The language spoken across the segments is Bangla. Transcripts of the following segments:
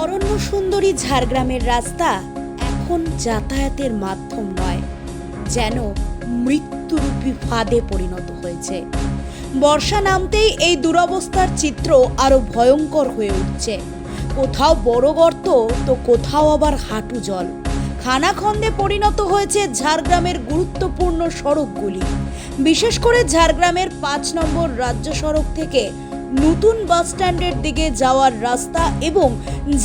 অরণ্য সুন্দরী ঝাড়গ্রামের রাস্তা এখন যাতায়াতের মাধ্যম নয়, যেন মৃত্যুরূপী ফাঁদে পরিণত হয়েছে। বর্ষা নামতেই এই দুরবস্থার চিত্র আরও ভয়ঙ্কর হয়ে উঠছে। কোথাও বড় গর্ত, তো কোথাও আবার হাঁটু জল। খানাখন্দে পরিণত হয়েছে ঝাড়গ্রামের গুরুত্বপূর্ণ সড়কগুলি। বিশেষ করে ঝাড়গ্রামের পাঁচ নম্বর রাজ্য সড়ক থেকে নতুন বাস স্ট্যান্ডের দিকে যাওয়ার রাস্তা এবং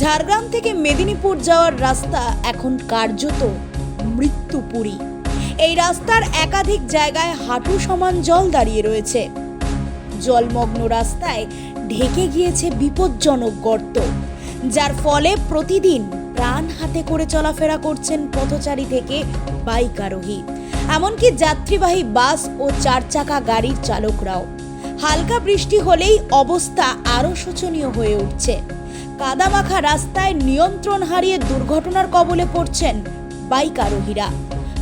ঝাড়গ্রাম থেকে মেদিনীপুর যাওয়ার রাস্তা এখন কার্যত মৃত্যুপুরী। এই রাস্তার একাধিক জায়গায় হাঁটু সমান জল দাঁড়িয়ে রয়েছে। জলমগ্ন রাস্তায় ঢেকে গিয়েছে বিপজ্জনক গর্ত, যার ফলে প্রতিদিন প্রাণ হাতে করে চলাফেরা করছেন পথচারী থেকে বাইক আরোহী। এমনকি যাত্রীবাহী বাস ও চার চাকা গাড়ির চালকরাও। হালকা বৃষ্টি হলেই অবস্থা আরও শোচনীয় হয়ে উঠছে। কাদামাখা রাস্তায় নিয়ন্ত্রণ হারিয়ে দুর্ঘটনার কবলে পড়ছেন বাইক আরোহীরা।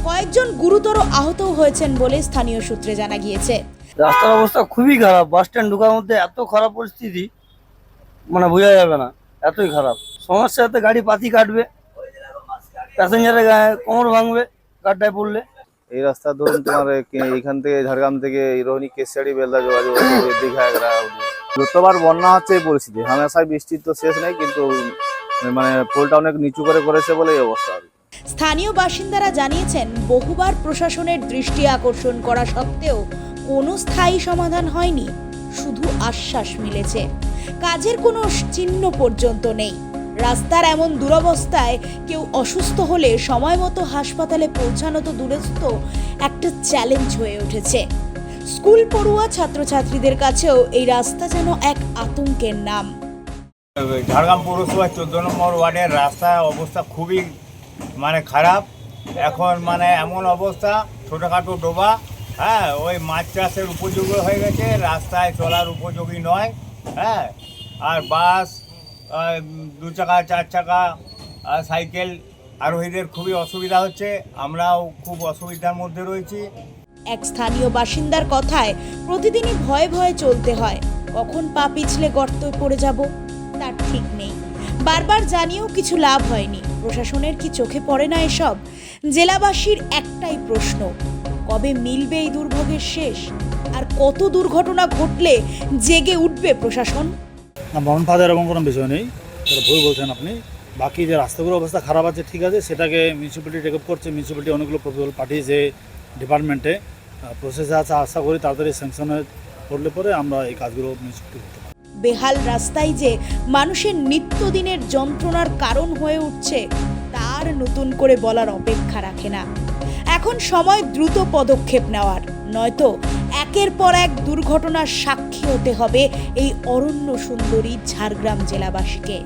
কয়েকজন গুরুতর আহতও হয়েছেন বলে স্থানীয় সূত্রে জানা গিয়েছে। রাস্তার অবস্থা খুবই খারাপ। বাস স্ট্যান্ড ঢোকার মধ্যে এত খারাপ পরিস্থিতি মানে বোঝা যাবে না, এতই খারাপ। সমস্যাতে গাড়ি পাতি কাটবে, প্যাসেঞ্জারের গায়ে কোমর ভাঙবে, গাড্ডায় পড়লে। এই রাস্তা ধরুন তোমার এখান থেকে ঝাড়গ্রাম থেকে রোহিণী কেশিয়াড়ি বেলদা যোগাযোগ দীঘা এগরা যতবার বন্যা হচ্ছে এই পরিস্থিতি। হামেশাই বৃষ্টির তো শেষ নেই, কিন্তু মানে পোলটা অনেক নিচু করে করেছে বলে এই অবস্থা। স্থানীয় বাসিন্দারা জানিয়েছেন, বহুবার প্রশাসনের দৃষ্টি আকর্ষণ করা সত্ত্বেও কোনো স্থায়ী সমাধান হয়নি, শুধু আশ্বাস মিলেছে। কাজের কোনো চিহ্ন পর্যন্ত নেই। রাস্তার এমন দুরবস্থায় কেউ অসুস্থ হলে সময় মতো হাসপাতালে পৌঁছানো তো দূরস্থ একটা চ্যালেঞ্জ হয়ে উঠেছে। স্কুল পড়ুয়া ছাত্রছাত্রীদের কাছেও এই রাস্তা যেন এক আতঙ্কের নাম। ঝাড়গ্রাম পৌরসভার চোদ্দ নম্বর ওয়ার্ডের রাস্তার অবস্থা খুবই মানে খারাপ। এখন মানে এমন অবস্থা, ছোটোখাটো ডোবা হ্যাঁ ওই মাছ চাষের উপযোগী হয়ে গেছে, রাস্তায় চলার উপযোগী নয় হ্যাঁ আর বাস দু চাকা, চার চাকা সাইকেল, আরোহীদের খুবই অসুবিধা হচ্ছে। আমরাও খুব অসুবিধার মধ্যে রয়েছি। এক স্থানীয় বাসিন্দার কথায় প্রতিদিনই ভয়ে ভয়ে চলতে হয়। কখন পা পিছলে গর্ত পড়ে যাব, তার ঠিক নেই। বারবার জানিয়েও কিছু লাভ হয়নি। প্রশাসনের কি চোখে পড়ে না এসব? জেলাবাসীর একটাই প্রশ্ন, কবে মিলবে এই দুর্ভোগের শেষ? আর কত দুর্ঘটনা ঘটলে জেগে উঠবে প্রশাসন? না বামন ফাঁদের এরকম কোনো বিষয় নেই। সেটা ভুল বলছেন আপনি। বাকি যে রাস্তাগুলোর অবস্থা খারাপ আছে, ঠিক আছে, সেটাকে মিউনিসিপ্যালিটি টেক আপ করছে। মিউনিসিপ্যালিটি অনেকগুলো প্রপোজাল পাঠিয়েছে ডিপার্টমেন্টে প্রসেসে আছে, আশা করি তাড়াতাড়ি স্যাংশনে করলে পরে আমরা এই কাজগুলো মিউনিসিপ্যালিটি করতে বেহাল রাস্তায় যে মানুষের নিত্যদিনের যন্ত্রণার কারণ হয়ে উঠছে, তার নতুন করে বলার অপেক্ষা রাখে না। এখন সময় দ্রুত পদক্ষেপ নেওয়ার। নয়তো একের পর এক দুর্ঘটনার সাক্ষী হতে হবে এই অরণ্য সুন্দরী ঝাড়গ্রাম জেলাবাসীকে।